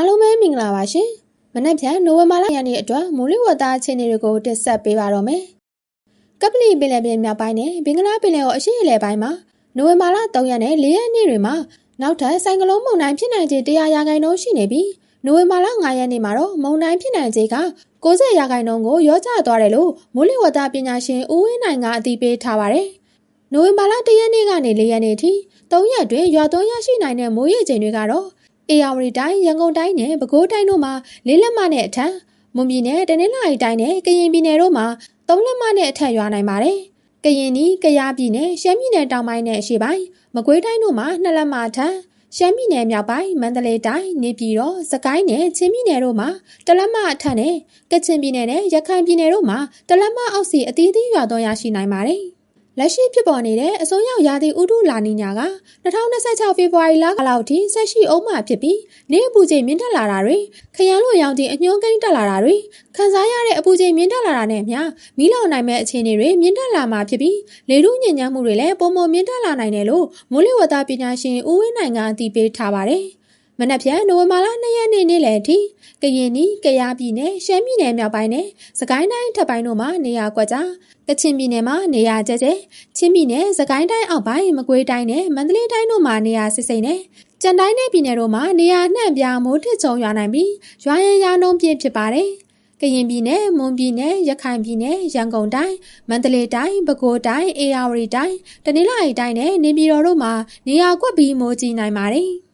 အားလုံးပဲမင်္ဂလာပါရှင်။မနက်ဖြန်နိုဝင်ဘာလရက်နေ့အတွက်မိုးလေဝသအခြေအနေတွေကိုတင်ဆက်ပေးပါတော့မယ်။ကပလီပင်လယ်ပြင်မြောက်ပိုင်းနဲ့ဘင်္ဂလားပင်လယ်အော်အရှေ့အလယ်ပိုင်းမှာနိုဝင်ဘာလ3ရက်နဲ့4ရက်နေ့တွေမှာနောက်ထပ်ဆိုင်ကလုန်းမုန်တိုင်းဖြစ်နိုင်ခြေ100ရာခိုင်နှုန်းရှိနေပြီးနိုဝင်ဘာလ9ရက်နေ့မှာတော့မုန်တိုင်းဖြစ်နိုင်ခြေက90ရာခိုင်နှုန်းကိုရောကျသွားတယ်လို့မိုးလေဝသပညာရှင်ဦးဝင်းနိုင်ကအသိပေးထားပါတယ်။နိုဝင်ဘာလ1ရက်နေ့ကနေ4ရက်နေ့ထိ3ရက်တွင်ရွာသွန်းရရှိနိုင်တဲ့မိုးရေချိန်တွေကတော့ အေယာဝတီတိုင်းရန်ကုန်တိုင်းနဲ့ပဲခူးတိုင်းတို့မှာလေးလက်မနဲ့အထက်မွန်ပြည်နယ်တနင်္လာရီတိုင်းနဲ့ကရင်ပြည်နယ်တို့မှာသုံးလက်မနဲ့အထက်ရွာနိုင်ပါတယ်။ကရင်နီကယားပြည်နယ်ရှမ်းပြည်နယ်တောင်ပိုင်းနဲ့အရှေ့ပိုင်းမကွေးတိုင်းတို့မှာနှစ်လက်မအထက်ရှမ်းပြည်နယ်မြောက်ပိုင်းမန္တလေးတိုင်းနေပြည်တော်စကိုင်းနယ်ချင်းပြည်နယ်တို့မှာတလက်မအထက်နဲ့ကချင်ပြည်နယ်နဲ့ရခိုင်ပြည်နယ်တို့မှာတလက်မအောက်စီအသီးသီးရွာသွန်းရရှိနိုင်ပါတယ်။ လက်ရှိဖြစ်ပေါ်နေတဲ့အစိုးရရာသီဥတုလာနီညာက2026ဖေဖော်ဝါရီလလောက်ထိဆက်ရှိအောင်မှဖြစ်ပြီးနေအပူချိန်မြင့်တက်လာတာတွေခရမ်းလိုရောင်ခြင်းအညှိုးကိန်းတက်လာတာတွေခံစားရတဲ့အပူချိန်မြင့်တက်လာတာနဲ့မျှမီးလောင်နိုင်မဲ့အခြေအနေတွေမြင့်တက်လာမှာဖြစ်ပြီးလေထုညဉ့်ညမ်းမှုတွေလည်းပုံမှန်မြင့်တက်လာနိုင်တယ်လို့မိုးလေဝသပညာရှင်ဦးဝင်းနိုင်ကအတည်ပြုထားပါတယ်။ မနက်ဖြန်နိုဝင်ဘာလ2ရက်နေ့နေ့လယ်အထိကရင်နီကယားပြည်နယ်ရှမ်းပြည်နယ်မြောက်ပိုင်းနဲ့စကိုင်းတိုင်းထပ်ပိုင်းတို့မှာနေရာကွက်ကြားကချင်ပြည်နယ်မှာနေရာကျကျချင်းပြည်နယ်စကိုင်းတိုင်းအောက်ပိုင်းမကွေးတိုင်းနဲ့မန္တလေးတိုင်းတို့မှာနေရာစစ်စိမ်နဲ့ကြံတိုင်းနဲ့ပြည်နယ်တို့မှာနေရာနှံ့ပြားမိုးထစ်ချုံရွာနိုင်ပြီးရွာရန်ရာနှုံးပြည့်ဖြစ်ပါတယ်ကရင်ပြည်နယ်မွန်ပြည်နယ်ရခိုင်ပြည်နယ်ရန်ကုန်တိုင်းမန္တလေးတိုင်းပဲခူးတိုင်းအေရဝတီတိုင်းတနင်္လာရီတိုင်းနဲ့နေပြည်တော်တို့မှာနေရာကွက်ပြီးမိုးကြီးနိုင်ပါတယ်။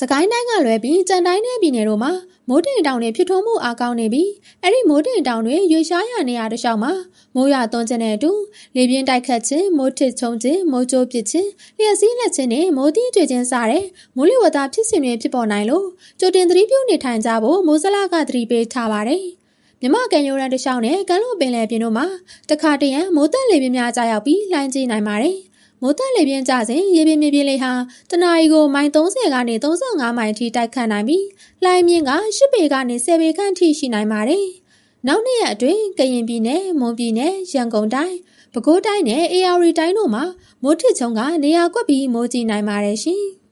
စကိုင်းတိုင်းကလွယ်ပြီးကြံတိုင်းနဲ့ပြည်နယ်တို့မှာမိုးတိမ်တောင်တွေဖြစ်ထွန်းမှုအားကောင်းနေပြီးအဲ့ဒီမိုးတိမ်တောင်တွေရွေရှားရနေရတဲ့ရှောက်မှာမိုးရွာသွန်းခြင်းနဲ့အတူလေပြင်းတိုက်ခတ်ခြင်းမိုးထစ်ချုံခြင်းမိုးကြိုးပစ်ခြင်းလျှက်စီးလက်ခြင်းနဲ့မိုးတီးတွေ့ခြင်းစတဲ့မိုးလေဝသဖြစ်စဉ်တွေဖြစ်ပေါ်နိုင်လို့ကြိုတင်သတိပြုနေထိုင်ကြဖို့မိုးစလာကသတိပေးထားပါတယ်မြမကန်ရိုးရန်တလျှောက်နဲ့ကမ်းလွန်ပင်လယ်ပြင်တို့မှာတခါတရံမိုးတက်လေပြင်းများကြာရောက်ပြီးလှိုင်းကြီးနိုင်ပါတယ်။ မိုးတက်လေပြင်းကျစဉ်ရေပြင်းမြေပြင်းလေးဟာတနအီကိုမိုင်30ကနေ35မိုင်ထိတိုက်ခတ်နိုင်ပြီးလှိုင်းမြင့်က10ပေကနေ10ပေခန့်ထိရှိနိုင်ပါတယ်။နောက်နှစ်ရက်အတွင်းကရင်ပြည်နယ်၊မွန်ပြည်နယ်၊ရန်ကုန်တိုင်း၊ပဲခူးတိုင်းနဲ့အေရဝတီတိုင်းတို့မှာမိုးထစ်ချုံကနေရာကွက်ပြီးမိုးကြီးနိုင်ပါတယ်ရှင်။